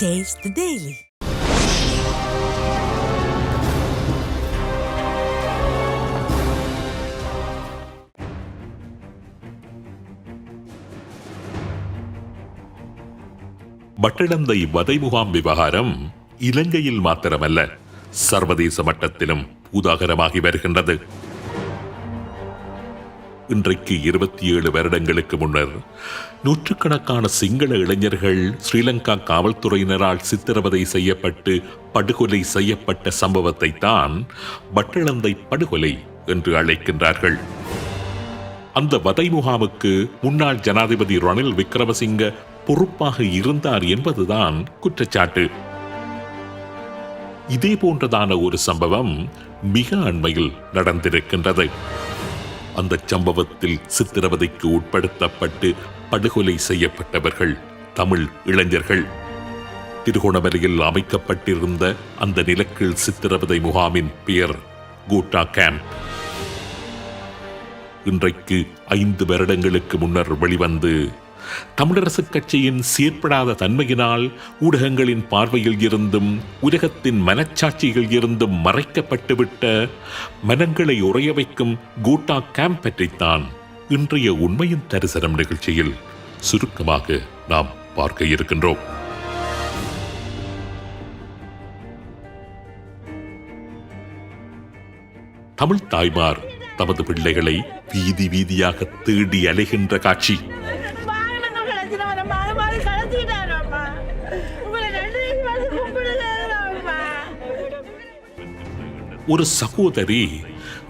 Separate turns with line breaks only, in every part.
Taste the Daily.
வட்டிழந்த வதை முகாம் விவகாரம் இலங்கையில் மாத்திரமல்ல சர்வதேச மட்டத்திலும் பூதாகரமாகி வருகின்றது இன்றைக்கு இருபத்தி ஏழு வருடங்களுக்கு முன்னர் நூற்றுக்கணக்கான சிங்கள இளைஞர்கள் ஸ்ரீலங்கா காவல்துறையினரால் சித்திரவதை செய்யப்பட்டு படுகொலை செய்யப்பட்ட சம்பவத்தை தான் வட்டிழந்தை படுகொலை என்று அழைக்கின்றார்கள். அந்த வதை முகாமுக்கு முன்னாள் ஜனாதிபதி ரணில் விக்ரமசிங்க பொறுப்பாக இருந்தார் என்பதுதான் குற்றச்சாட்டு. இதே போன்றதான ஒரு சம்பவம் மிக அண்மையில் நடந்திருக்கின்றது. அந்த சம்பவத்தில் சித்திரவதைக்கு உட்படுத்தப்பட்டு படுகொலை செய்யப்பட்டவர்கள் தமிழ் இளைஞர்கள். திருகோணமலையில் அமைக்கப்பட்டிருந்த அந்த நிலக்கீழ் சித்திரவதை முகாமின் பெயர் கூட்டா கேம்ப் இன்றைக்கு ஐந்து வருடங்களுக்கு முன்னர் வெளிவந்து தமிழரசுக் கட்சியின் சீர்படாத தன்மையினால் ஊடகங்களின் பார்வையில் இருந்தும் உலகத்தின் மனச்சாட்சியில் இருந்தும் மறைக்கப்பட்டுவிட்ட மனங்களை உறைய வைக்கும் கூட்டா கேம்ப் பற்றித்தான் இன்றைய உண்மையின் தரிசனம் நிகழ்ச்சியில் சுருக்கமாக நாம் பார்க்க இருக்கின்றோம். தமிழ் தாய்மார் தமது பிள்ளைகளை வீதி வீதியாக தேடி அலைகின்ற காட்சி. ஒரு சகோதரி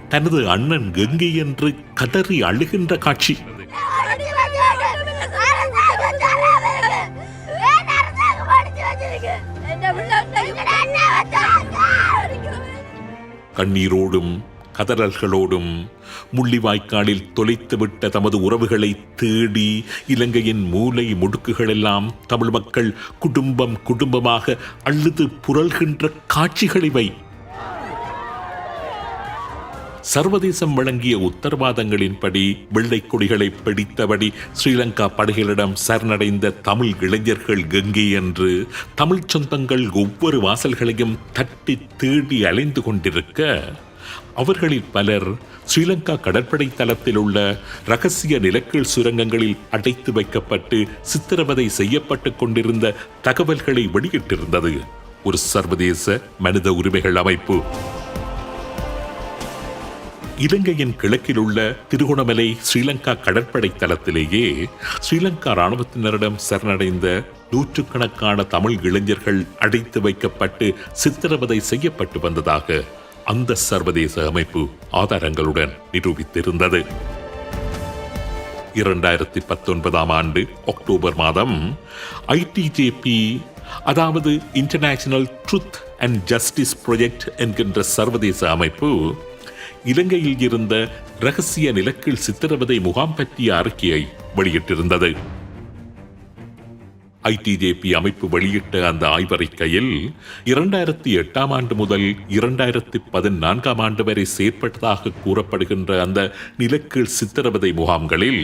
தனது அண்ணன் கங்கை என்று கதறி அழுகின்ற காட்சி. கண்ணீரோடும் கதறல்களோடும் முள்ளிவாய்க்காலில் தொலைத்துவிட்ட தமது உறவுகளை தேடி இலங்கையின் மூலை முடுக்குகளெல்லாம் தமிழ் மக்கள் குடும்பம் குடும்பமாக அழுது புரள்கின்ற காட்சிகளிவை சர்வதேசம் வழங்கிய உத்தரவாதங்களின்படி வெள்ளை கொடிகளை பிடித்தபடி ஸ்ரீலங்கா படைகளிடம் சரணடைந்த தமிழ் இளைஞர்கள் கங்கை என்று தமிழ் சொந்தங்கள் ஒவ்வொரு வாசல்களையும் தட்டி தேடி அலைந்து கொண்டிருக்க அவர்களில் பலர் ஸ்ரீலங்கா கடற்படை தளத்தில் உள்ள ரகசிய நிலக்கீழ் சுரங்கங்களில் அடைத்து வைக்கப்பட்டு சித்திரவதை செய்யப்பட்டுக் கொண்டிருந்த தகவல்களை வெளியிட்டிருந்தது. ஒரு சர்வதேச மனித உரிமைகள் அமைப்பு. இலங்கையின் கிழக்கில் உள்ள திருகோணமலை ஸ்ரீலங்கா கடற்படை தளத்திலேயே ஸ்ரீலங்கா இராணுவத்தினரிடம் சரணடைந்த நூற்றுக்கணக்கான தமிழ் இளைஞர்கள் அடைத்து வைக்கப்பட்டு சித்திரவதை செய்யப்பட்டு வந்ததாக அந்த சர்வதேச அமைப்பு ஆதாரங்களுடன் நிரூபித்திருந்தது. இரண்டாயிரத்தி பத்தொன்பதாம் ஆண்டு அக்டோபர் மாதம் ஐடிஜேபி அதாவது international truth and justice project என்கின்ற சர்வதேச அமைப்பு இலங்கையில் இருந்த ரகசிய நிலக்கீழ் சித்திரவதை முகாம் பற்றிய அறிக்கையை வெளியிட்டிருந்தது. ஐடிஜேபி அமைப்பு வெளியிட்ட அந்த ஆய்வறிக்கையில் இரண்டாயிரத்தி எட்டாம் ஆண்டு முதல் இரண்டாயிரத்தி பதினான்காம் ஆண்டு வரை செயற்பட்டதாக கூறப்படுகின்ற அந்த நிலக்கீழ் சித்திரவதை முகாம்களில்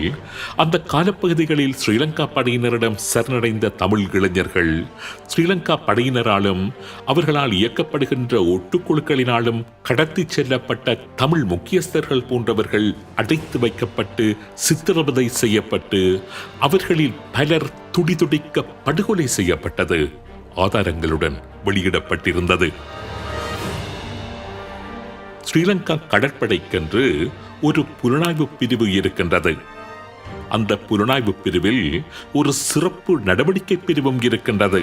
அந்த காலப்பகுதிகளில் ஸ்ரீலங்கா படையினரிடம் சரணடைந்த தமிழ் இளைஞர்கள் ஸ்ரீலங்கா படையினராலும் அவர்களால் இயக்கப்படுகின்ற ஒட்டுக்குழுக்களினாலும் கடத்தி செல்லப்பட்ட தமிழ் முக்கியஸ்தர்கள் போன்றவர்கள் அடைத்து வைக்கப்பட்டு சித்திரவதை செய்யப்பட்டு அவர்களில் பலர் துடிதுடிக்க படுகொலை செய்யப்பட்டது. ஆதாரங்களுடன் வெளியிடப்பட்டிருந்தது. ஸ்ரீலங்கா கடற்படைக்கென்று ஒரு புலனாய்வு பிரிவு இருக்கின்றது. அந்த புலனாய்வு பிரிவில் ஒரு சிறப்பு நடவடிக்கை பிரிவும் இருக்கின்றது.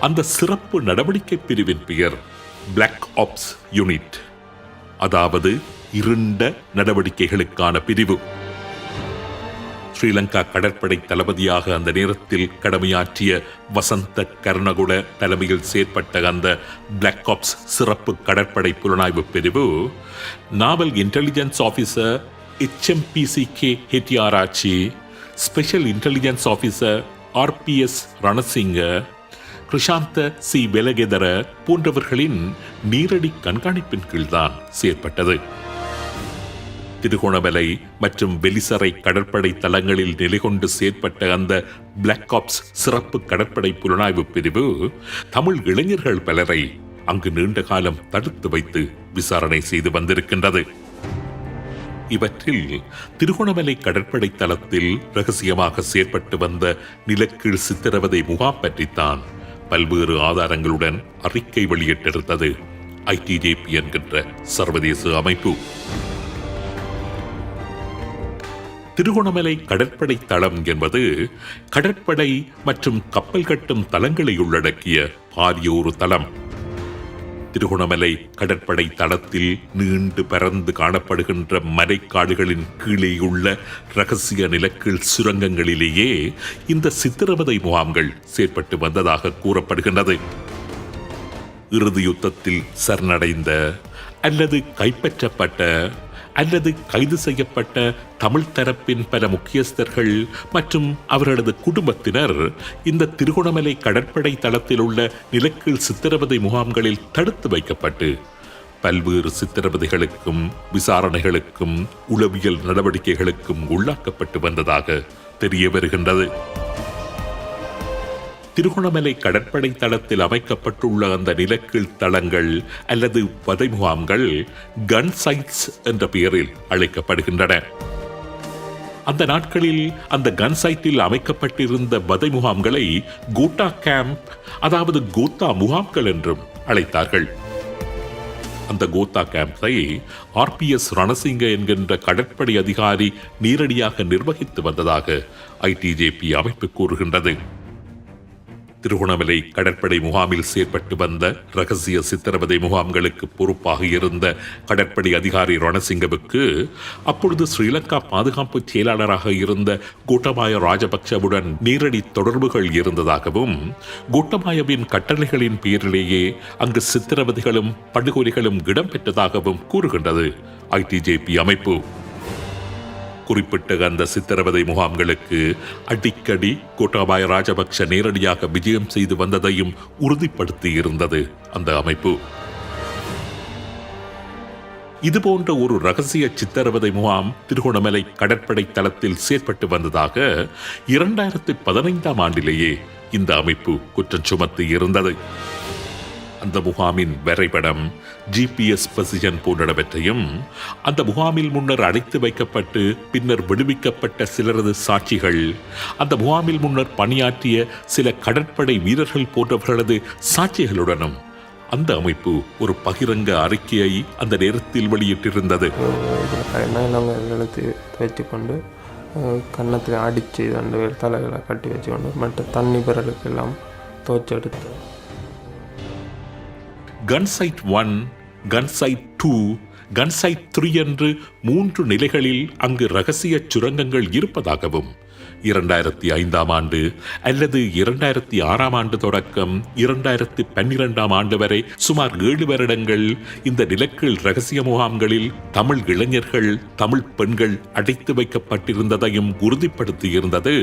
அந்த சிறப்பு நடவடிக்கை பிரிவின் பெயர் பிளாக் ஆப்ஸ் யூனிட் அதாவது இருண்ட நடவடிக்கைகளுக்கான பிரிவு. ஸ்ரீலங்கா கடற்படை தளபதியாக அந்த நேரத்தில் கடமையாற்றிய வசந்த கருணகுட தலைமையில் செயற்பட்ட அந்த பிளாக் ஆப்ஸ் சிறப்பு கடற்படை புலனாய்வு பிரிவு naval intelligence officer HMPC K Hettiarachchi special intelligence officer RPS Ranasinghe Krishantha C Welagedara போன்றவர்களின் நேரடி கண்காணிப்பின் கீழ்தான் செயற்பட்டது. திருகோணமலை மற்றும் வெலிசரை கடற்படை தளங்களில் நிலை கொண்டு செயற்பட்ட அந்த பிளாக் ஆப்ஸ் சிறப்பு கடற்படை புலனாய்வு பிரிவு தமிழ் இளைஞர்கள் பலரை அங்கு நீண்ட காலம் தடுத்து வைத்து விசாரணை செய்து வந்திருக்கின்றது. இவற்றில் திருகோணமலை கடற்படை தளத்தில் ரகசியமாக செயற்பட்டு வந்த நிலக்கீழ் சித்திரவதை முகாம் பற்றித்தான் பல்வேறு ஆதாரங்களுடன் அறிக்கை வெளியிட்டிருந்தது. ஐடிஜேபி என்கின்ற சர்வதேச அமைப்பு. திருகோணமலை கடற்படை தளம் என்பது கடற்படை மற்றும் கப்பல் கட்டும் தளங்களை உள்ளடக்கிய பாரிய ஒரு தளம். திருகோணமலை கடற்படை தளத்தில் நீண்டு பறந்து காணப்படுகின்ற மலைக்காடுகளின் கீழேயுள்ள ரகசிய நிலக்கீழ் சுரங்கங்களிலேயே இந்த சித்திரவதை முகாம்கள் செயற்பட்டு வந்ததாக கூறப்படுகின்றது. இறுதி யுத்தத்தில் சரணடைந்த அல்லது கைப்பற்றப்பட்ட அல்லது கைது செய்யப்பட்ட தமிழ் தரப்பின் பல முக்கியஸ்தர்கள் மற்றும் அவர்களது குடும்பத்தினர் இந்த திருகோணமலை கடற்படை தளத்தில் உள்ள நிலக்கீழ் சித்திரவதை முகாம்களில் தடுத்து வைக்கப்பட்டு பல்வேறு சித்திரவதைகளுக்கும் விசாரணைகளுக்கும் உளவியல் நடவடிக்கைகளுக்கும் உள்ளாக்கப்பட்டு வந்ததாக தெரிய வருகின்றது. திருகோணமலை கடற்படை தளத்தில் அமைக்கப்பட்டுள்ள அந்த நிலக்கீழ் தளங்கள் அல்லது வதை முகாம்கள் கன் சைட்ஸ் என்ற பெயரில் அழைக்கப்படுகின்றன. அந்த நாட்களில் அந்த கன் சைட்டில் அமைக்கப்பட்டிருந்த வதை முகாம்களை கோட்டா கேம்ப் அதாவது கோத்தா முகாம்கள் என்றும் அழைத்தார்கள். அந்த கோத்தா கேம்பை ஆர்பிஎஸ் ரணசிங்க என்கின்ற கடற்படை அதிகாரி நேரடியாக நிர்வகித்து வந்ததாக ஐடிஜேபி அமைப்பு கூறுகின்றது. திருகோணமலை கடற்படை முகாமில் செயற்பட்டு வந்த ரகசிய சித்திரவதை முகாம்களுக்கு பொறுப்பாக இருந்த கடற்படை அதிகாரி ரணசிங்கவுக்கு அப்பொழுது ஸ்ரீலங்கா பாதுகாப்பு செயலாளராக இருந்த கூட்டமாய ராஜபக்சவுடன் நேரடி தொடர்புகள் இருந்ததாகவும் கூட்டமாயவின் கட்டளைகளின் பேரிலேயே அங்கு சித்திரவதைகளும் படுகொலைகளும் இடம்பெற்றதாகவும் கூறுகின்றது. ஐடிஜேபி அமைப்பு. குறிப்பிட்ட அந்த சித்திரவதை முகாம்களுக்கு அடிக்கடி கோட்டாபாய ராஜபக்ஷ நேரடியாக விஜயம் செய்து வந்ததையும் உறுதிப்படுத்தி இருந்தது அந்த அமைப்பு. இதுபோன்ற ஒரு ரகசிய சித்திரவதை முகாம் திருகோணமலை கடற்படை தளத்தில் செயற்பட்டு வந்ததாக இரண்டாயிரத்தி பதினைந்தாம் ஆண்டிலேயே இந்த அமைப்பு குற்றம் சுமத்தி இருந்தது அந்த முகாமின் வரைபடம் ஜிபிஎஸ் பொசிஷன் போன்றவற்றையும் அந்த முகாமில் முன்னர் அடைத்து வைக்கப்பட்டு பின்னர் விடுவிக்கப்பட்ட சிலரது சாட்சிகள் அந்த முகாமில் முன்னர் பணியாற்றிய சில கடற்படை வீரர்கள் போன்றவர்களது சாட்சிகளுடனும் அந்த அமைப்பு ஒரு பகிரங்க அறிக்கையை அந்த நேரத்தில் வெளியிட்டிருந்தது.
நாங்கள் எழுத்து வச்சு கொண்டு கன்னத்தில் அடித்து ரெண்டு பேர் தலைகளை கட்டி வச்சு கொண்டு மற்ற தண்ணி பிறலுக்கெல்லாம் துவச்செடுத்து
கன்சைட் ஒன் கன்சைட் டூ கன்சைட் த்ரீ என்று மூன்று நிலைகளில் அங்கு ரகசிய சுரங்கங்கள் இருப்பதாகவும் இரண்டாயிரத்தி ஐந்தாம் ஆண்டு அல்லது இரண்டாயிரத்தி ஆறாம் ஆண்டு தொடக்கம் இரண்டாயிரத்தி பன்னிரெண்டாம் ஆண்டு வரை சுமார் ஏழு வருடங்கள் இந்த நிலக்கீழ் ரகசிய முகாம்களில் தமிழ் இளைஞர்கள் தமிழ் பெண்கள் அடைத்து வைக்கப்பட்டிருந்ததையும் உறுதிப்படுத்தியிருந்தது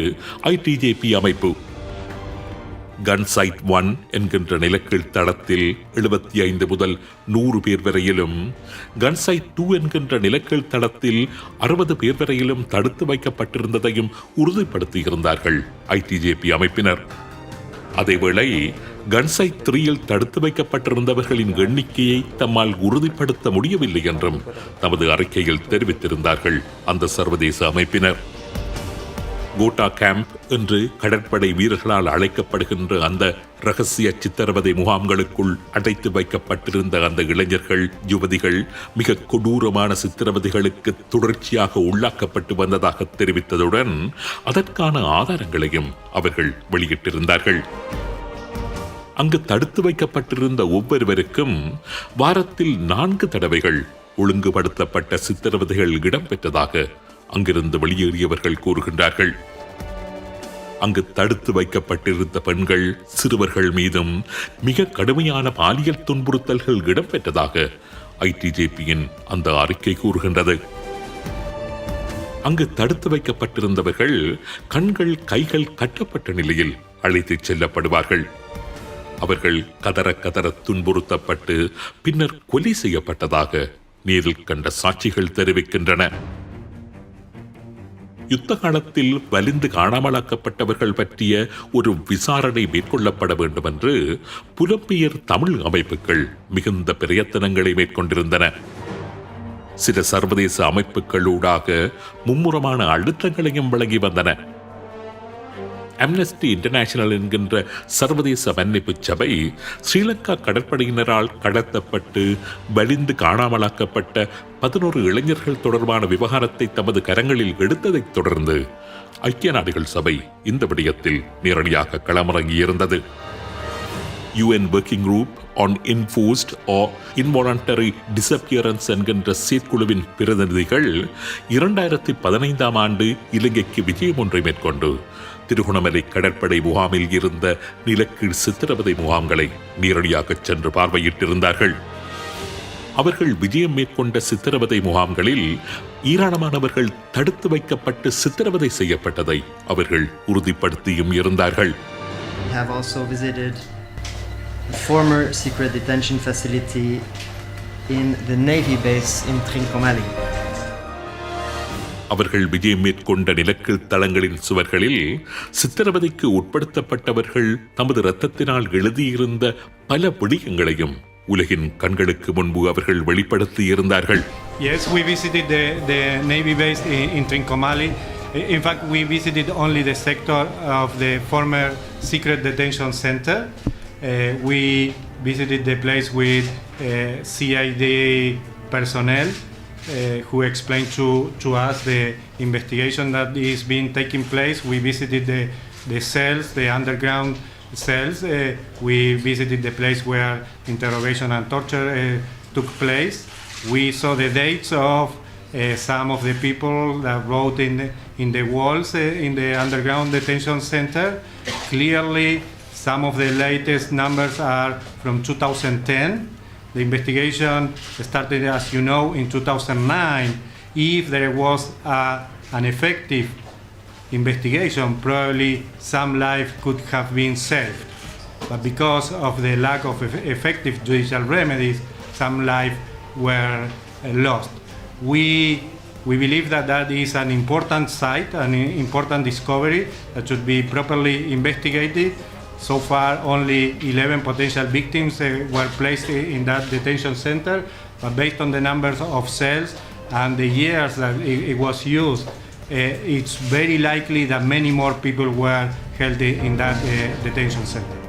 ஐடிஜேபி அமைப்பு. கன்சைட் ஒன் என்கின்ற நிலக்கீழ் தளத்தில் எழுபத்தி ஐந்து முதல் நூறு பேர் வரையிலும் கன்சைட் டூ என்கின்ற நிலக்கீழ் தளத்தில் அறுபது பேர் வரையிலும் தடுத்து வைக்கப்பட்டிருந்ததையும் உறுதிப்படுத்தியிருந்தார்கள் ஐடிஜேபி அமைப்பினர். அதேவேளை கன்சைட் த்ரீயில் தடுத்து வைக்கப்பட்டிருந்தவர்களின் எண்ணிக்கையை தம்மால் உறுதிப்படுத்த முடியவில்லை என்றும் தமது அறிக்கையில் தெரிவித்திருந்தார்கள் அந்த சர்வதேச அமைப்பினர். கோட்டா கேம்ப் என்று கடற்படை வீரர்களால் அழைக்கப்படுகின்ற அந்த ரகசிய சித்திரவதை முகாம்களுக்குள் அடைத்து வைக்கப்பட்டிருந்த அந்த இளைஞர்கள் யுவதிகள் மிக கொடூரமான சித்திரவதைகளுக்கு தொடர்ச்சியாக உள்ளாக்கப்பட்டு வந்ததாக தெரிவித்ததுடன் அதற்கான ஆதாரங்களையும் அவர்கள் வெளியிட்டிருந்தார்கள். அங்கு தடுத்து வைக்கப்பட்டிருந்த ஒவ்வொருவருக்கும் வாரத்தில் நான்கு தடவைகள் ஒழுங்குபடுத்தப்பட்ட சித்திரவதைகள் இடம்பெற்றதாக அங்கிருந்து வெளியேறியவர்கள் கூறுகின்றார்கள். அங்கு தடுத்து வைக்கப்பட்டிருந்த பெண்கள் சிறுவர்கள் மீதும் மிக கடுமையான பாலியல் துன்புறுத்தல்கள் இடம்பெற்றதாக ஐடிஜேபியின் அந்த அறிக்கை கூறுகின்றது. அங்கு தடுத்து வைக்கப்பட்டிருந்தவர்கள் கண்கள் கைகள் கட்டப்பட்ட நிலையில் அழைத்துச் செல்லப்படுவார்கள். அவர்கள் கதற கதற துன்புறுத்தப்பட்டு பின்னர் கொலை செய்யப்பட்டதாக நேரில் கண்ட சாட்சிகள் தெரிவிக்கின்றன. யுத்த காலத்தில் வலிந்து காணாமலாக்கப்பட்டவர்கள் பற்றிய ஒரு விசாரணை மேற்கொள்ளப்பட வேண்டும் என்று புலம்பெயர் தமிழ் அமைப்புகள் மிகுந்த பிரயத்தனங்களை மேற்கொண்டிருந்தன. சில சர்வதேச அமைப்புகளூடாக மும்முரமான அழுத்தங்களையும் வழங்கி வந்தன. அம்னஸ்டி இன்டர்நேஷனல் என்கின்ற சர்வதேச மன்னிப்பு சபை ஸ்ரீலங்கா கடற்படையினரால் கடத்தப்பட்டு வலிந்து காணாமலாக்கப்பட்ட பதினோரு இளைஞர்கள் தொடர்பான விவகாரத்தை தமது கரங்களில் எடுத்ததைத் தொடர்ந்து ஐக்கிய நாடுகள் சபை இந்த விடயத்தில் நேரடியாக களமிறங்கியிருந்தது. UN working group on enforced uh involuntary disappearances என்கின்ற சீர்குழுவின் பிரதிநிதிகள் இரண்டாயிரத்தி பதினைந்தாம் ஆண்டு இலங்கைக்கு விஜயம் ஒன்றை மேற்கொண்டு திருகோணமலை கடற்படை முகாமில் இருந்த நிலக்கீழ் சித்திரவதை முகாம்களை நேரடியாக சென்று பார்வையிட்டிருந்தார்கள் அவர்கள் விஜயம் மேற்கொண்ட சித்திரவதை முகாம்களில் ஈரானமானவர்கள் தடுத்து வைக்கப்பட்டு சித்திரவதை செய்யப்பட்டதை அவர்கள் உறுதிப்படுத்தியும் இருந்தார்கள்
have also visited the former secret detention facility in the Navy base in Trincomalee.
அவர்கள் விஜயம் மேற்கொண்ட நிலக்கீழ் தளங்களின் சுவர்களில் சித்திரவதைக்கு உட்படுத்தப்பட்டவர்கள் தமது இரத்தத்தினால் எழுதியிருந்த பல விடயங்களையும் உலகின் கண்களுக்கு முன்பு அவர்கள் வெளிப்படுத்தியிருந்தார்கள்
Yes, we visited the, the Navy base in, in Trincomalee. In fact, we visited only the sector of the former secret detention center. Uh, we visited the place with uh, CID personnel uh, who explained to, to us the investigation that is being taking place. We visited the, the cells, the underground cells. Uh, we visited the place where interrogation and torture uh, took place. We saw the dates of uh, some of the people that wrote in the, in the walls uh, in the underground detention center. Clearly, some of the latest numbers are from 2010. The investigation started, as you know, in 2009. If there was a, an effective investigation, probably some life could have been saved. But because of the lack of eff- effective judicial remedies, some life were uh, lost. We, we believe that that is an important site, an important discovery that should be properly investigated. So far, only 11 potential victims uh, were placed in that detention center, but based on the numbers of cells and the years that it, it was used, uh, it's very likely that many more people were held in that uh, detention center.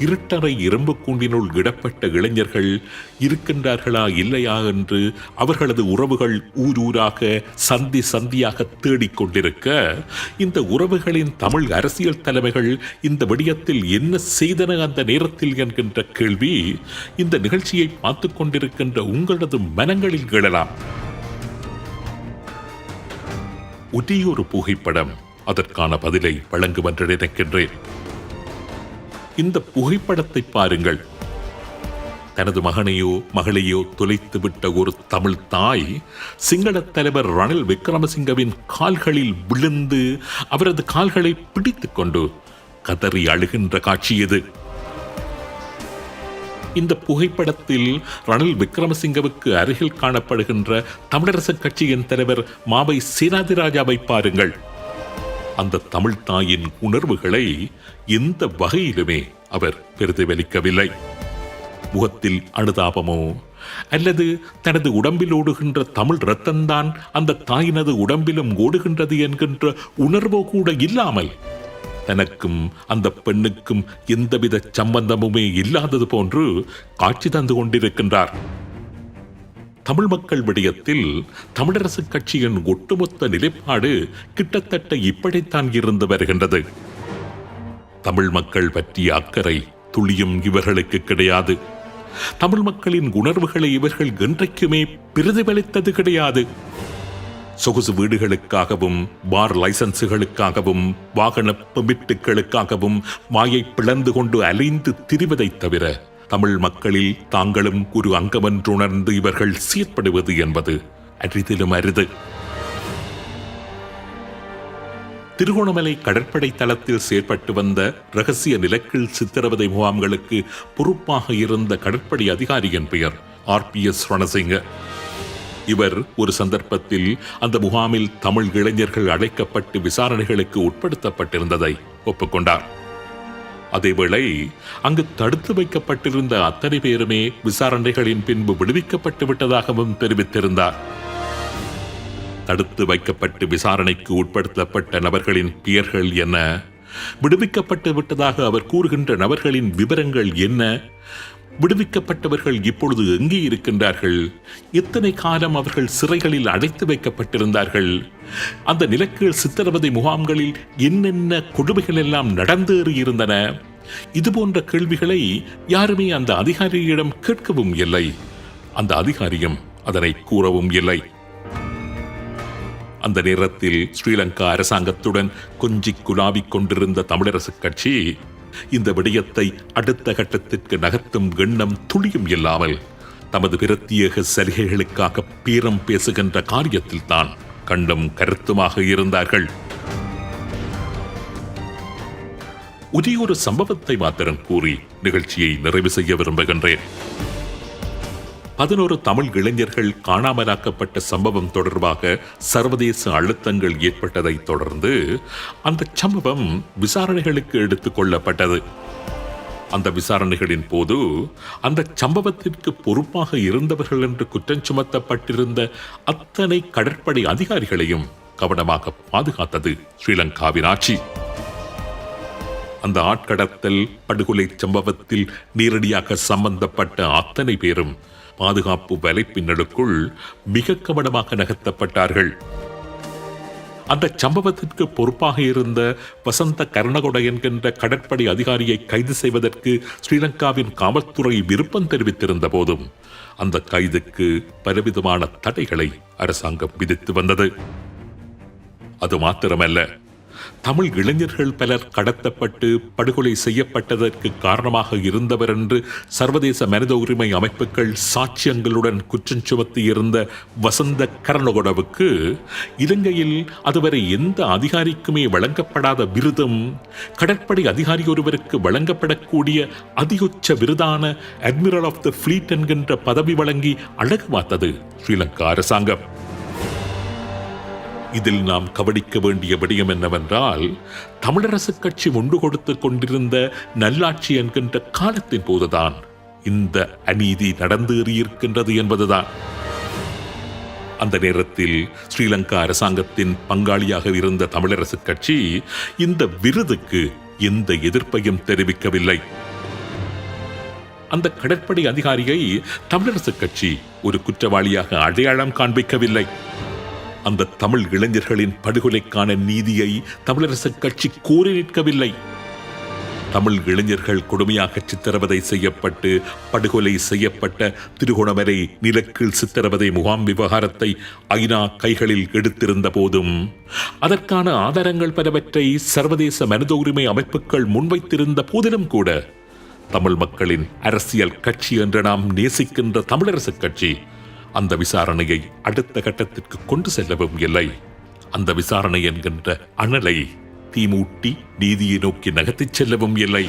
இருட்டறை இரும்பு கூண்டினுள் இடப்பட்ட இளைஞர்கள் இருக்கின்றார்களா இல்லையா என்று அவர்களது உறவுகள் ஊர் ஊராக சந்தி சந்தியாக தேடிக் கொண்டிருக்க இந்த உறவுகளின் தமிழ் அரசியல் தலைமைகள் இந்த விடயத்தில் என்ன செய்தன அந்த நேரத்தில் என்கின்ற கேள்வி இந்த நிகழ்ச்சியை பார்த்து கொண்டிருக்கின்ற உங்களது மனங்களில் எழலாம். ஒரே ஒரு புகைப்படம் அதற்கான பதிலை வழங்கும் நினைக்கின்றேன். இந்த புகைப்படத்தை பாருங்கள். தனது மகனையோ மகளையோ தொலைத்து விட்ட ஒரு தமிழ் தாய் சிங்கள தலைவர் ரணில் விக்ரமசிங்கவின் கால்களில் விழுந்து அவரது கால்களை பிடித்துக் கொண்டு கதறி அழுகின்ற காட்சி இது. இந்த புகைப்படத்தில் ரணில் விக்ரமசிங்கவுக்கு அருகில் காணப்படுகின்ற தமிழரசுக் கட்சியின் தலைவர் மாவை சீனாதிராஜாவை பாருங்கள். அந்த தமிழ் தாயின் உணர்வுகளை எந்த வகையிலுமே அவர் பிரதிபலிக்கவில்லை. முகத்தில் அனுதாபமோ அல்லது தனது உடம்பில் ஓடுகின்ற தமிழ் ரத்தந்தான் அந்த தாயினது உடம்பிலும் ஓடுகின்றது என்கின்ற உணர்வோ கூட இல்லாமல் தனக்கும் அந்த பெண்ணுக்கும் எந்தவித சம்பந்தமுமே இல்லாதது போன்று காட்சி தந்து கொண்டிருக்கின்றார். தமிழ் மக்கள் விடயத்தில் தமிழரசு கட்சியின் ஒட்டுமொத்த நிலைப்பாடு கிட்டத்தட்ட இப்படித்தான் இருந்து வருகின்றது. தமிழ் மக்கள் பற்றிய அக்கறை துளியும் இவர்களுக்கு கிடையாது. தமிழ் மக்களின் உணர்வுகளை இவர்கள் என்றைக்குமே பிரதிபலித்தது கிடையாது. சொகுசு வீடுகளுக்காகவும் பார் லைசன்ஸுகளுக்காகவும் வாகன பெமிட்டுகளுக்காகவும் மாயை பிளந்து கொண்டு அலைந்து திரிவதைத் தவிர தமிழ் மக்களில் தாங்களும் ஒரு அங்கமென்றுணர்ந்து இவர்கள் சீர்படுவது என்பது அரிதிலும் அரிது. திருகோணமலை கடற்படை தளத்தில் செயற்பட்டு வந்த ரகசிய நிலக்கில் சித்திரவதை முகாம்களுக்கு பொறுப்பாக இருந்த கடற்படை அதிகாரியின் பெயர் ஆர். பி. எஸ். ரணசிங்க. இவர் ஒரு சந்தர்ப்பத்தில் அந்த முகாமில் தமிழ் இளைஞர்கள் அழைக்கப்பட்டு விசாரணைகளுக்கு உட்படுத்தப்பட்டிருந்ததை ஒப்புக்கொண்டார். அதேவேளை அங்கு தடுத்து வைக்கப்பட்டிருந்த அத்தனை பேருமே விசாரணைகளின் பின்பு விடுவிக்கப்பட்டு விட்டதாகவும் தெரிவித்திருந்தார். தடுத்து வைக்கப்பட்டு விசாரணைக்கு உட்படுத்தப்பட்ட நபர்களின் பெயர்கள் என்ன? விடுவிக்கப்பட்டு விட்டதாக அவர் கூறுகின்ற நபர்களின் விவரங்கள் என்ன? விடுவிக்கப்பட்டவர்கள் இப்பொழுது எங்கே இருக்கின்றார்கள்? எத்தனை காலம் அவர்கள் சிறைகளில் அடைத்து வைக்கப்பட்டிருந்தார்கள்? அந்த நிலக்கீழ் சித்திரவதை முகாம்களில் என்னென்ன கொடுமைகள் எல்லாம் நடந்தேறி இருந்தன? இது போன்ற கேள்விகளை யாருமே அந்த அதிகாரியிடம் கேட்கவும் இல்லை. அந்த அதிகாரியும் அதனை கூறவும் இல்லை. அந்த நேரத்தில் ஸ்ரீலங்கா அரசாங்கத்துடன் கொஞ்சி குலாவிக் கொண்டிருந்த தமிழரசுக் கட்சி இந்த விடயத்தை அடுத்த கட்டத்திற்கு நகர்த்தும் எண்ணம் துளியும் இல்லாமல் தமது பிரத்யேக சலுகைகளுக்காக பேரம் பேசுகின்ற காரியத்தில் தான் கருத்துமாக இருந்தார்கள். ஒரே ஒரு சம்பவத்தை மாத்திரம் கூறி நிகழ்ச்சியை நிறைவு செய்ய விரும்புகின்றேன். பதினோரு தமிழ் இளைஞர்கள் காணாமலாக்கப்பட்ட சம்பவம் தொடர்பாக சர்வதேச அழுத்தங்கள் ஏற்பட்டதைத் தொடர்ந்து அந்த சம்பவம் விசாரணைகளுக்கு எடுத்துக் கொள்ளப்பட்டது. அந்த விசாரணைகளின் போது அந்த சம்பவத்திற்கு பொறுப்பாக இருந்தவர்கள் என்று குற்றம் சுமத்தப்பட்டிருந்த அத்தனை கடற்படை அதிகாரிகளையும் கவனமாக பாதுகாத்தது ஸ்ரீலங்காவின் ஆட்சி அந்த ஆட்கடத்தல் படுகொலை சம்பவத்தில் நேரடியாக சம்பந்தப்பட்ட அத்தனை பேரும் பாதுகாப்பு வலைப்பின்னலுக்குள் மிக கவனமாக நகர்த்தப்பட்டார்கள். அந்த சம்பவத்திற்கு பொறுப்பாக இருந்த வசந்த கர்ணகொட என்கின்ற கடற்படை அதிகாரியை கைது செய்வதற்கு ஸ்ரீலங்காவின் காவல்துறை விருப்பம் தெரிவித்திருந்த போதும் அந்த கைதுக்கு பலவிதமான தடைகளை அரசாங்கம் விதித்து வந்தது. அது மாத்திரமல்ல தமிழ் இளைஞர்கள் பலர் கடத்தப்பட்டு படுகொலை செய்யப்பட்டதற்கு காரணமாக இருந்தவர் என்று சர்வதேச மனித உரிமை அமைப்புகள் சாட்சியங்களுடன் குற்றம் சுமத்தியிருந்த வசந்த கரணகொடவுக்கு இலங்கையில் அதுவரை எந்த அதிகாரிக்குமே வழங்கப்படாத விருதும் கடற்படை அதிகாரி ஒருவருக்கு வழங்கப்படக்கூடிய அதிகுச்ச விருதான அட்மிரல் ஆஃப் த ஃபிளீட் என்கின்ற பதவி வழங்கி அழகு பார்த்தது ஸ்ரீலங்கா அரசாங்கம். இதில் நாம் கவனிக்க வேண்டிய விடயம் என்னவென்றால் தமிழரசு கட்சி ஒன்று கொடுத்து கொண்டிருந்த நல்லாட்சி என்கின்ற காலத்தின் போதுதான் இந்த அநீதி நடந்தேறியிருக்கின்றது என்பதுதான். அந்த நேரத்தில் ஸ்ரீலங்கா அரசாங்கத்தின் பங்காளியாக இருந்த தமிழரசு கட்சி இந்த விருதுக்கு எந்த எதிர்ப்பையும் தெரிவிக்கவில்லை. அந்த கடற்படை அதிகாரியை தமிழரசு கட்சி ஒரு குற்றவாளியாக அடையாளம் காண்பிக்கவில்லை. அந்த தமிழ் இளைஞர்களின் படுகொலைக்கான நீதியை தமிழரசு கட்சி கோரி நிற்கவில்லை. தமிழ் இளைஞர்கள் கொடுமையாக சித்திரவதை செய்யப்பட்டு படுகொலை செய்யப்பட்ட திருகோணமலை நிலக்கீழ் சித்திரவதை முகாம் விவகாரத்தை ஐநா கைகளில் எடுத்திருந்த போதும் அதற்கான ஆதாரங்கள் பலவற்றை சர்வதேச மனித உரிமை அமைப்புகள் முன்வைத்திருந்த போதிலும் கூட தமிழ் மக்களின் அரசியல் கட்சி என்று நாம் நேசிக்கின்ற தமிழரசு கட்சி அந்த விசாரணையை அடுத்த கட்டத்திற்கு கொண்டு செல்லவும் இல்லை. அந்த விசாரணை என்கின்ற அனலை தீமூட்டி நீதியை நோக்கி நகர்த்திச் செல்லவும் இல்லை.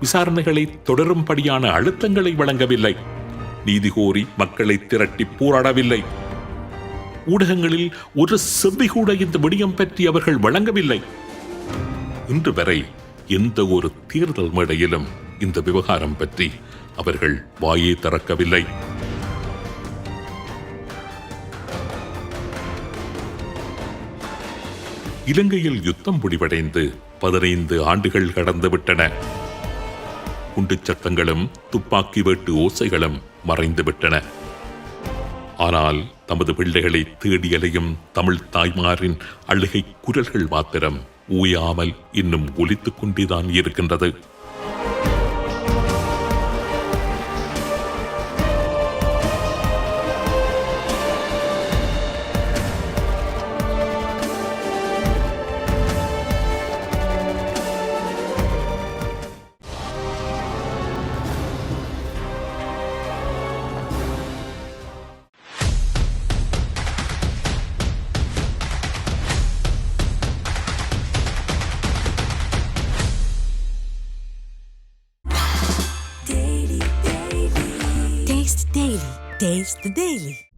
விசாரணைகளை தொடரும்படியான அழுத்தங்களை வழங்கவில்லை. நீதி கோரி மக்களை திரட்டி போராடவில்லை. ஊடகங்களில் ஒரு செவ்வி கூட இந்த விடயம் பற்றி அவர்கள் வழங்கவில்லை. இன்று வரை எந்த ஒரு தேர்தல் மேடையிலும் இந்த விவகாரம் பற்றி அவர்கள் வாயே திறக்கவில்லை. இலங்கையில் யுத்தம் முடிவடைந்து பதினைந்து ஆண்டுகள் கடந்துவிட்டன. குண்டுச் சத்தங்களும் துப்பாக்கி வேட்டு ஓசைகளும் மறைந்துவிட்டன. ஆனால் தமது பிள்ளைகளை தேடி அலையும் தமிழ் தாய்மாரின் அழுகை குரல்கள் மாத்திரம் ஊயாமல் இன்னும் ஒலித்துக் கொண்டேதான் இருக்கின்றது.
The Daily.